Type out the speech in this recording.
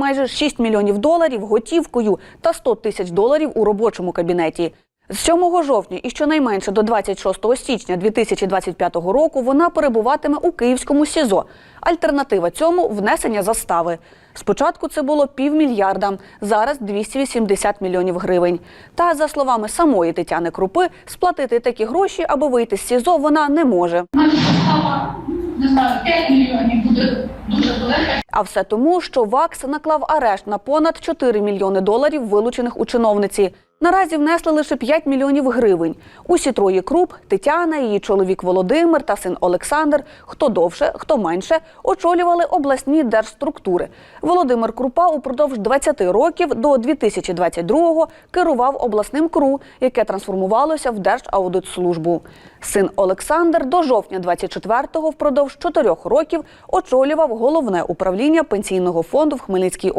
майже 6 мільйонів доларів готівкою та 100 тисяч доларів у робочому кабінеті. З 7 жовтня і щонайменше до 26 січня 2025 року вона перебуватиме у київському СІЗО. Альтернатива цьому внесення застави. Спочатку це було півмільярда, зараз 280 мільйонів гривень. Та за словами самої Тетяни Крупи, сплатити такі гроші, аби вийти з СІЗО, вона не може. Наша застава, не знаю, 5 мільйонів буде дуже велика. А все тому, що ВАКС наклав арешт на понад 4 мільйони доларів, вилучених у чиновниці. Наразі внесли лише 5 мільйонів гривень. Усі троє круп Тетяна, її чоловік Володимир та син Олександр, хто довше, хто менше, очолювали обласні держструктури. Володимир Крупа упродовж 20 років до 2022-го керував обласним КРУ, яке трансформувалося в Держаудитслужбу. Син Олександр до жовтня 24-го впродовж 4 років очолював головне управління пенсійного фонду в Хмельницькій